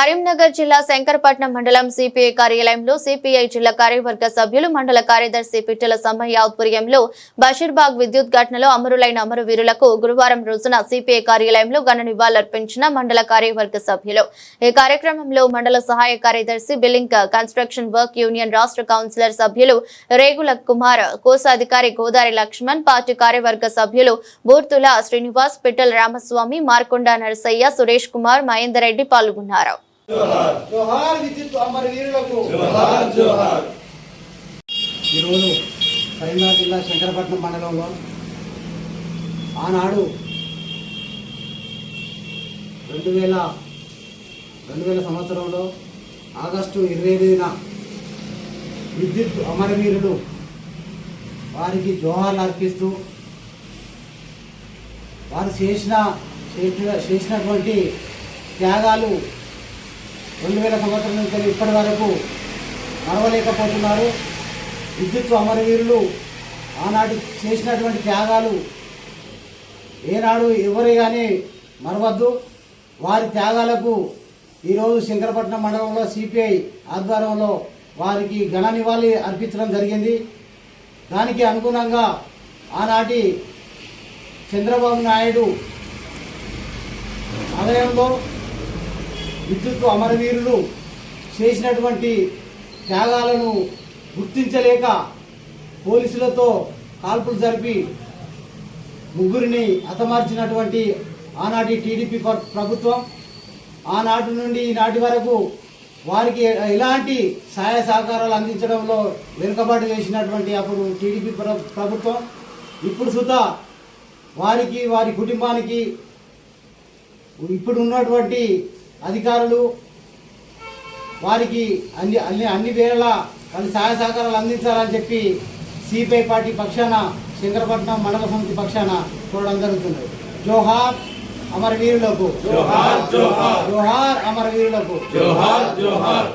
కరీంనగర్ జిల్లా శంకరపట్నం మండలం సిపిఐ కార్యాలయంలో సిపిఐ జిల్లా కార్యవర్గ సభ్యులు మండల కార్యదర్శి పిట్టల సమ్మయ్య ఆధ్వర్యంలో బషీర్బాగ్ విద్యుత్ ఘటనలో అమరులైన అమరవీరులకు గురువారం రోజున సిపిఐ కార్యాలయంలో ఘన నివాళులర్పించిన మండల కార్యవర్గ సభ్యులు. ఈ కార్యక్రమంలో మండల సహాయ కార్యదర్శి బిల్లింగ్ కన్స్ట్రక్షన్ వర్క్ యూనియన్ రాష్ట్ర కౌన్సిలర్ సభ్యులు రేగుల కుమార్ కోశాధికారి గోదారి లక్ష్మణ్ పార్టీ కార్యవర్గ సభ్యులు బూర్తుల శ్రీనివాస్ పిట్టల రామస్వామి మార్కొండ నరసయ్య సురేష్ కుమార్ మహేందర్ రెడ్డి పాల్గొన్నారు. జోహార్. విద్యుత్ అమర వీరులకు. ఈరోజు కరీంనగర్ జిల్లా శంకరపట్నం మండలంలో ఆనాడు రెండు వేల రెండు వేల సంవత్సరంలో ఆగస్టు ఇరవై ఐదున విద్యుత్ అమరవీరులు వారికి జోహార్లు అర్పిస్తూ వారు చేసిన- చేసినటువంటి త్యాగాలు రెండు వేల సంవత్సరం నుంచి ఇప్పటి వరకు మరవలేకపోతున్నారు విద్యుత్ అమరవీరులు ఆనాటి చేసినటువంటి త్యాగాలు ఏనాడు ఎవరు కానీ మరవద్దు. వారి త్యాగాలకు ఈరోజు శంకరపట్నం మండలంలో సిపిఐ ఆధ్వర్యంలో వారికి ఘన నివాళి అర్పించడం జరిగింది. దానికి అనుగుణంగా ఆనాటి చంద్రబాబు నాయుడు ఆలయంలో విద్యుత్ అమరవీరులు చేసినటువంటి త్యాగాలను గుర్తించలేక పోలీసులతో కాల్పులు జరిపి ముగ్గురిని హతమార్చినటువంటి ఆనాటి టీడీపీ ప్రభుత్వం ఆనాటి నుండి ఈనాటి వరకు వారికి ఎలాంటి సహాయ సహకారాలు అందించడంలో వెనుకబాటు చేసినటువంటి అప్పుడు టీడీపీ ప్రభుత్వం ఇప్పుడు సుధా వారికి వారి కుటుంబానికి ఇప్పుడు ఉన్నటువంటి అధికారులు వారికి అన్ని అన్ని అన్ని వేళలా వాళ్ళ సహాయ సహకారాలు అందించాలని చెప్పి సిపిఐ పార్టీ పక్షాన శంకరపట్నం మండల సమితి పక్షాన చూడడం జరుగుతుంది జోహార్ అమరవీరులకు. జోహార్ జోహార్. జోహార్ అమరవీరులకు. జోహార్ జోహార్.